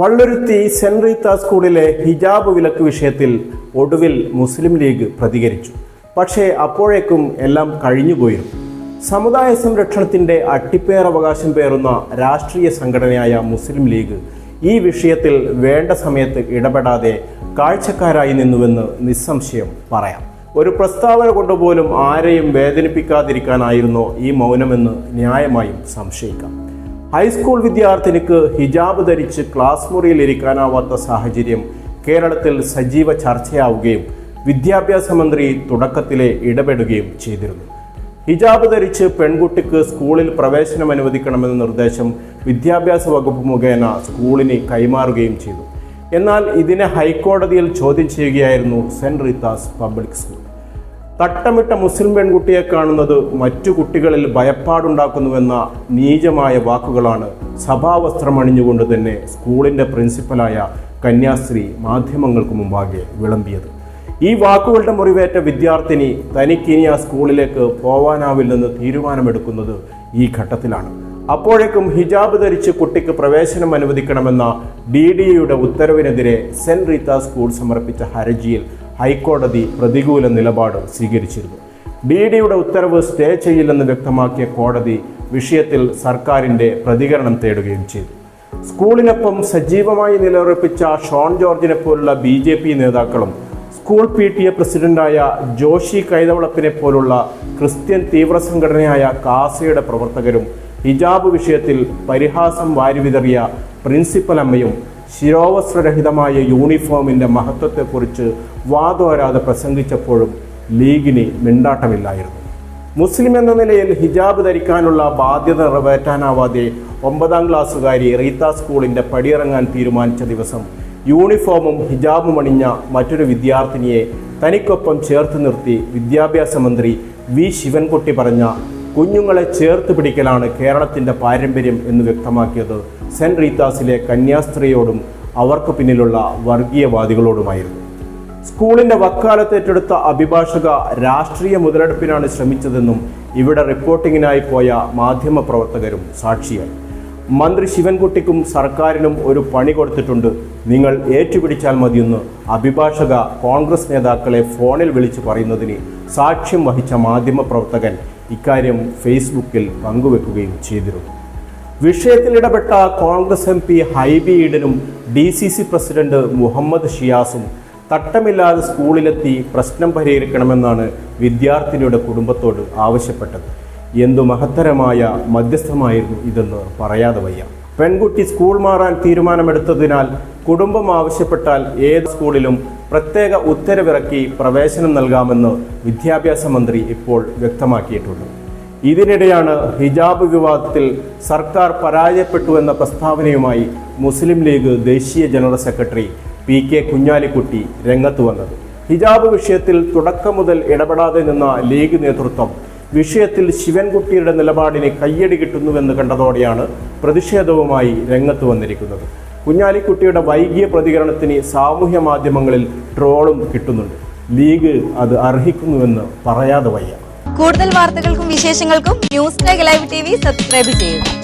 Palluruthy saint Reetha സ്കൂളിലെ ഹിജാബ് വിലക്ക് വിഷയത്തിൽ ഒടുവിൽ മുസ്ലിം ലീഗ് പ്രതികരിച്ചു. പക്ഷേ അപ്പോഴേക്കും എല്ലാം കഴിഞ്ഞുപോയിരുന്നു സമുദായ സംരക്ഷണത്തിന്റെ അട്ടിപ്പേറവകാശം പേറുന്ന രാഷ്ട്രീയ സംഘടനയായ മുസ്ലിം ലീഗ് ഈ വിഷയത്തിൽ വേണ്ട സമയത്ത് ഇടപെടാതെ കാഴ്ചക്കാരായി നിന്നുവെന്ന് നിസ്സംശയം പറയാം. ഒരു പ്രസ്താവന കൊണ്ടുപോലും ആരെയും വേദനിപ്പിക്കാതിരിക്കാനായിരുന്നോ ഈ മൗനമെന്ന് ന്യായമായും സംശയിക്കാം. ഹൈസ്കൂൾ വിദ്യാർത്ഥിനിക്ക് ഹിജാബ് ധരിച്ച് ക്ലാസ് മുറിയിൽ ഇരിക്കാനാവാത്ത സാഹചര്യം കേരളത്തിൽ സജീവ ചർച്ചയാവുകയും വിദ്യാഭ്യാസ മന്ത്രി തുടക്കത്തിലെ ഇടപെടുകയും ചെയ്തിരുന്നു. ഹിജാബ് ധരിച്ച് പെൺകുട്ടിക്ക് സ്കൂളിൽ പ്രവേശനം അനുവദിക്കണമെന്ന നിർദ്ദേശം വിദ്യാഭ്യാസ വകുപ്പ് മുഖേന സ്കൂളിന് കൈമാറുകയും ചെയ്തു. എന്നാൽ ഇതിനെ ഹൈക്കോടതിയിൽ ചോദ്യം ചെയ്യുകയായിരുന്നു സെന്റ് റീത്താസ് പബ്ലിക് സ്കൂൾ. തട്ടമിട്ട മുസ്ലിം പെൺകുട്ടിയെ കാണുന്നത് മറ്റു കുട്ടികളിൽ ഭയപ്പാടുണ്ടാക്കുന്നുവെന്ന നീചമായ വാക്കുകളാണ് സഭാവസ്ത്രം അണിഞ്ഞുകൊണ്ട് തന്നെ സ്കൂളിന്റെ പ്രിൻസിപ്പലായ കന്യാശ്രീ മാധ്യമങ്ങൾക്ക് മുമ്പാകെ വിളമ്പിയത്. ഈ വാക്കുകളുടെ മുറിവേറ്റ വിദ്യാർത്ഥിനി തനിക്കിനി ആ സ്കൂളിലേക്ക് പോവാനാവില്ലെന്ന് തീരുമാനമെടുക്കുന്നത് ഈ ഘട്ടത്തിലാണ്. അപ്പോഴേക്കും ഹിജാബ് ധരിച്ച് കുട്ടിക്ക് പ്രവേശനം അനുവദിക്കണമെന്ന ഡി ഡി ഉത്തരവിനെതിരെ സെന്റ് റീത്ത സ്കൂൾ സമർപ്പിച്ച ഹർജിയിൽ ഹൈക്കോടതി പ്രതികൂല നിലപാട് സ്വീകരിച്ചിരുന്നു. ഡി ഡിയുടെ ഉത്തരവ് സ്റ്റേ ചെയ്യില്ലെന്ന് വ്യക്തമാക്കിയ കോടതി വിഷയത്തിൽ സർക്കാരിന്റെ പ്രതികരണം തേടുകയും ചെയ്തു. സ്കൂളിനൊപ്പം സജീവമായി നിലയുറപ്പിച്ച ഷോൺ ജോർജിനെ പോലുള്ള ബി ജെ പി നേതാക്കളും സ്കൂൾ പി ടി എ പ്രസിഡന്റായ ജോഷി കൈതവളപ്പിനെ പോലുള്ള ക്രിസ്ത്യൻ തീവ്ര സംഘടനയായ കാസയുടെ പ്രവർത്തകരും ഹിജാബ് വിഷയത്തിൽ പരിഹാസം വാരിവിതറിയ പ്രിൻസിപ്പൽ അമ്മയും ശിരോവസ്ത്രരഹിതമായ യൂണിഫോമിന്റെ മഹത്വത്തെക്കുറിച്ച് വാദോരാതെ പ്രസംഗിച്ചപ്പോഴും ലീഗിന് മിണ്ടാട്ടമില്ലായിരുന്നു. മുസ്ലിം എന്ന നിലയിൽ ഹിജാബ് ധരിക്കാനുള്ള ബാധ്യത നിറവേറ്റാനാവാതെ ഒമ്പതാം ക്ലാസ്സുകാരി റീത്ത സ്കൂളിന്റെ പടിയിറങ്ങാൻ തീരുമാനിച്ച ദിവസം യൂണിഫോമും ഹിജാബും അണിഞ്ഞ മറ്റൊരു വിദ്യാർത്ഥിനിയെ തനിക്കൊപ്പം ചേർത്ത് നിർത്തി വിദ്യാഭ്യാസ മന്ത്രി വി. ശിവൻകുട്ടി പറഞ്ഞ കുഞ്ഞുങ്ങളെ ചേർത്ത് പിടിക്കലാണ് കേരളത്തിന്റെ പാരമ്പര്യം എന്ന് വ്യക്തമാക്കിയത് സെന്റ് റീത്താസിലെ കന്യാസ്ത്രീയോടും അവർക്ക് പിന്നിലുള്ള വർഗീയവാദികളോടുമായിരുന്നു. സ്കൂളിന്റെ വക്കാലത്ത് ഏറ്റെടുത്ത അഭിഭാഷക രാഷ്ട്രീയ മുതലെടുപ്പിനാണ് ശ്രമിച്ചതെന്നും ഇവിടെ റിപ്പോർട്ടിങ്ങിനായി പോയ മാധ്യമ പ്രവർത്തകരും സാക്ഷിയായി. മന്ത്രി ശിവൻകുട്ടിക്കും സർക്കാരിനും ഒരു പണി കൊടുത്തിട്ടുണ്ട്. നിങ്ങൾ ഏറ്റുപിടിച്ചാൽ മതിയെന്ന് അഭിഭാഷക കോൺഗ്രസ് നേതാക്കളെ ഫോണിൽ വിളിച്ചു പറയുന്നതിന് സാക്ഷ്യം വഹിച്ച മാധ്യമ പ്രവർത്തകൻ ഇക്കാര്യം ഫേസ്ബുക്കിൽ പങ്കുവെക്കുകയും ചെയ്തിരുന്നു. വിഷയത്തിൽ ഇടപെട്ട Congress M P Hibi ഈഡനും D C C president Muhammad ഷിയാസും തട്ടമില്ലാതെ സ്കൂളിലെത്തി പ്രശ്നം പരിഹരിക്കണമെന്നാണ് വിദ്യാർത്ഥിനിയുടെ കുടുംബത്തോട് ആവശ്യപ്പെട്ടത്. എന്തു മഹത്തരമായ മധ്യസ്ഥമായിരുന്നു ഇതെന്ന് പറയാതെ വയ്യ. പെൺകുട്ടി സ്കൂൾ മാറാൻ തീരുമാനമെടുത്തതിനാൽ കുടുംബം ആവശ്യപ്പെട്ടാൽ ഏത് സ്കൂളിലും പ്രത്യേക ഉത്തരവിറക്കി പ്രവേശനം നൽകാമെന്ന് വിദ്യാഭ്യാസ മന്ത്രി ഇപ്പോൾ വ്യക്തമാക്കിയിട്ടുണ്ട്. ഇതിനിടെയാണ് ഹിജാബ് വിവാദത്തിൽ സർക്കാർ പരാജയപ്പെട്ടു എന്ന പ്രസ്താവനയുമായി മുസ്ലിം ലീഗ് ദേശീയ general secretary P K Kunhalikutty രംഗത്ത് വന്നത്. ഹിജാബ് വിഷയത്തിൽ തുടക്കം മുതൽ ഇടപെടാതെ നിന്ന ലീഗ് നേതൃത്വം വിഷയത്തിൽ ശിവൻകുട്ടിയുടെ നിലപാടിന് കയ്യടി കിട്ടുന്നുവെന്ന് കണ്ടതോടെയാണ് പ്രതിഷേധവുമായി രംഗത്ത് വന്നിരിക്കുന്നത്. കുഞ്ഞാലിക്കുട്ടിയുടെ വൈകിയ പ്രതികരണത്തിന് സാമൂഹ്യ മാധ്യമങ്ങളിൽ ട്രോളും കിട്ടുന്നുണ്ട്. ലീഗ് അത് അർഹിക്കുന്നുവെന്ന് പറയാതെ വയ്യ. കൂടുതൽ വാർത്തകൾക്കും വിശേഷങ്ങൾക്കും news live T V subscribe ചെയ്യുക